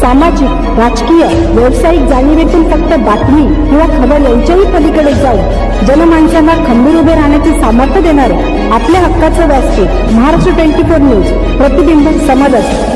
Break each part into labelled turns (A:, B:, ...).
A: सामाजिक राजकीय व्यावसायिक जाणीवेतून फक्त बातमी किंवा खबर यांच्याही पलीकडे जाऊन जनमानसांना खंबीर उभे राहण्याचे सामर्थ्य देणारे आपल्या हक्काचं व्यासपीठ महाराष्ट्र ट्वेंटी फोर न्यूज प्रतिबिंब समाजाचे.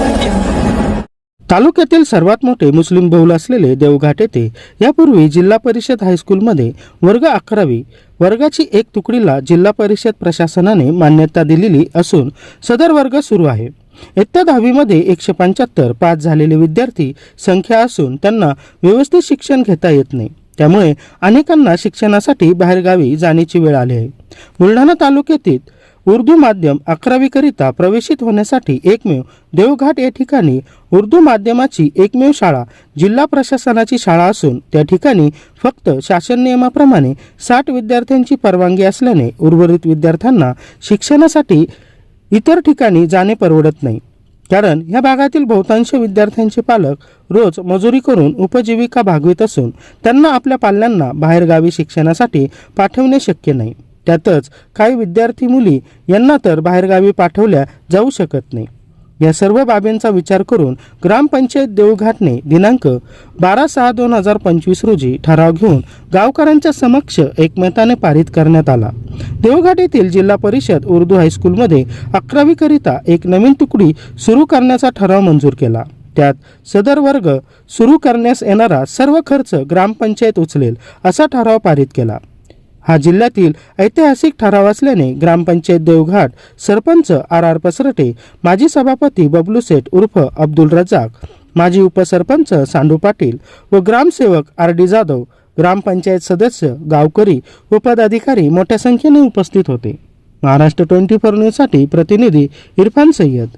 B: तालुक्यातील सर्वात मोठे मुस्लिम बहुल असलेले देवघाट येथे यापूर्वी जिल्हा परिषद हायस्कूलमध्ये वर्ग अकरावी वर्गाची एक तुकडीला जिल्हा परिषद प्रशासनाने मान्यता दिलेली असून सदर वर्ग सुरू आहे. इयत्ता दहावीमध्ये एकशे पंच्याहत्तर पास झालेले विद्यार्थी संख्या असून त्यांना व्यवस्थित शिक्षण घेता येत नाही. त्यामुळे अनेकांना शिक्षणासाठी बाहेरगावी जाण्याची वेळ आली आहे. बुलढाणा तालुक्यातील उर्दू माध्यम अकरावीकरिता प्रवेशित होण्यासाठी एकमेव देवघाट या ठिकाणी उर्दू माध्यमाची एकमेव शाळा जिल्हा प्रशासनाची शाळा असून त्या ठिकाणी फक्त शासन नियमाप्रमाणे साठ विद्यार्थ्यांची परवानगी असल्याने उर्वरित विद्यार्थ्यांना शिक्षणासाठी इतर ठिकाणी जाणे परवडत नाही. कारण या भागातील बहुतांश विद्यार्थ्यांचे पालक रोज मजुरी करून उपजीविका भागवित असून त्यांना आपल्या पाल्यांना बाहेरगावी शिक्षणासाठी पाठवणे शक्य नाही. त्यातच काही विद्यार्थी मुली यांना तर बाहेरगावी पाठवल्या जाऊ शकत नाही. या सर्व बाबींचा विचार करून ग्रामपंचायत देवघाटने दिनांक बारा सहा दोन हजार पंचवीस रोजी ठराव घेऊन गावकऱ्यांच्या समक्ष एकमताने पारित करण्यात आला. देवघाट येथील जिल्हा परिषद उर्दू हायस्कूलमध्ये अकरावीकरिता एक नवीन तुकडी सुरू करण्याचा ठराव मंजूर केला. त्यात सदर वर्ग सुरू करण्यास येणारा सर्व खर्च ग्रामपंचायत उचलेल असा ठराव पारित केला. हा जिल्ह्यातील ऐतिहासिक ठराव असल्याने ग्रामपंचायत देवघाट सरपंच आर आर पसरटे माजी सभापती बबलू सेठ उर्फ अब्दुल रजाक माजी उपसरपंच सांडू पाटील व ग्रामसेवक आर डी जाधव ग्रामपंचायत सदस्य गावकरी व पदाधिकारी मोठ्या संख्येने उपस्थित होते. महाराष्ट्र ट्वेंटी फोर न्यूजसाठी प्रतिनिधी इरफान सय्यद.